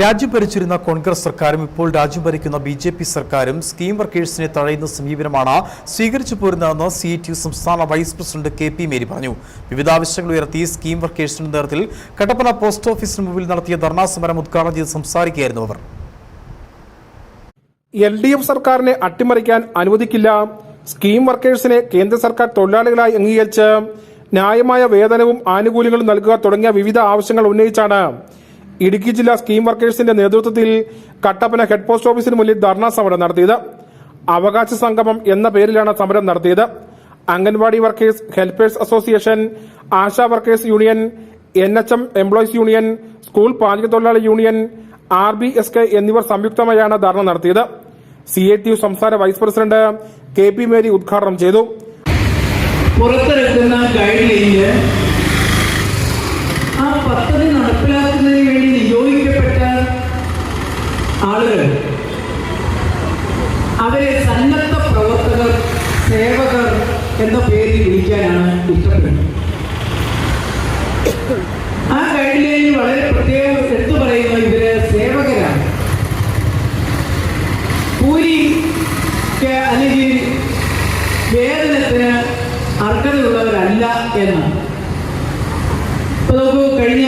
രാജ്യം ഭരിച്ചിരുന്ന കോൺഗ്രസ് സർക്കാരും ഇപ്പോൾ രാജ്യം ഭരിക്കുന്ന ബി ജെ പി സർക്കാരും സ്കീം വർക്കേഴ്സിനെ തഴയുന്ന സമീപനമാണ് സ്വീകരിച്ചു പോരുന്നതെന്ന് സി ടി സംസ്ഥാന vice president K P Mary പറഞ്ഞു. വിവിധ ആവശ്യങ്ങൾ ഉയർത്തി സ്കീം വർക്കേഴ്സിന്റെ നേതൃത്വത്തിൽ കട്ടപ്പന പോസ്റ്റ് ഓഫീസിന് മുമ്പിൽ നടത്തിയ ധർണാ സമരം ഉദ്ഘാടനം ചെയ്ത് സംസാരിക്കുകയായിരുന്നു അവർ. എൽ ഡി എഫ് സർക്കാരിനെ അട്ടിമറിക്കാൻ അനുവദിക്കില്ല. സ്കീം വർക്കേഴ്സിനെ കേന്ദ്ര സർക്കാർ തൊഴിലാളികളായി അംഗീകരിച്ച് ന്യായമായ വേതനവും ആനുകൂല്യങ്ങളും നൽകുക തുടങ്ങിയ വിവിധ ആവശ്യങ്ങൾ ഉന്നയിച്ചാണ് ഇടുക്കി ജില്ലാ സ്കീം വർക്കേഴ്സിന്റെ നേതൃത്വത്തിൽ കട്ടപ്പന ഹെഡ് പോസ്റ്റ് ഓഫീസിന് മുന്നിൽ ധർണാ സമരം നടത്തിയത്. അവകാശ സംഗമം എന്ന പേരിലാണ് സമരം നടത്തിയത്. Anganwadi workers helpers association Asha workers union N H M employees union school പാചക തൊഴിലാളി union R B S K എന്നിവർ സംയുക്തമായാണ് ധർണ നടത്തിയത്. സി എ ടി യു സംസ്ഥാന vice president K P Mary ഉദ്ഘാടനം ചെയ്തു. പുറത്തിറക്കുന്ന ഗൈഡ് ലൈനിൽ ആ പദ്ധതി നടപ്പിലാക്കുന്നതിന് വേണ്ടി നിയോഗിക്കപ്പെട്ട ആളുകൾ അവരെ സന്നദ്ധ പ്രവർത്തകർ സേവകർ എന്ന പേരിൽ വിളിക്കാനാണ് ഇഷ്ടപ്പെടുന്നത്. ആ ഗൈഡ് വളരെ പ്രത്യേകം എടുത്തു പറയുന്ന ഇവർ സേവകരാണ്. കൂലി അല്ലെങ്കിൽ വേതനത്തിന് അർഹതയുള്ളവരല്ല എന്നാണ്. നോക്കൂ കഴിഞ്ഞ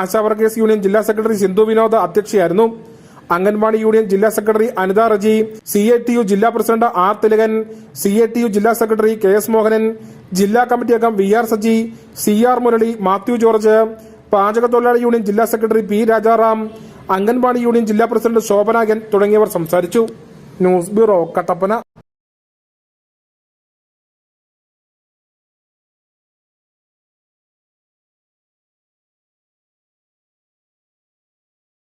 ആശാ വർക്കേഴ്സ് യൂണിയൻ ജില്ലാ സെക്രട്ടറി സിന്ധു വിനോദ് അധ്യക്ഷയായിരുന്നു. അംഗൻവാടി യൂണിയൻ ജില്ലാ secretary Anitha Reji C A T U ജില്ലാ president R Thilakan C A T U ജില്ലാ സെക്രട്ടറി കെ എസ് മോഹനൻ ജില്ലാ കമ്മിറ്റി അംഗം V R Saji C R Murali Mathew George പാചക തൊഴിലാളി യൂണിയൻ ജില്ലാ secretary P Rajaram anganwadi union ജില്ലാ president ശോഭനാഗൻ തുടങ്ങിയവർ സംസാരിച്ചു. News bureau Kattappana.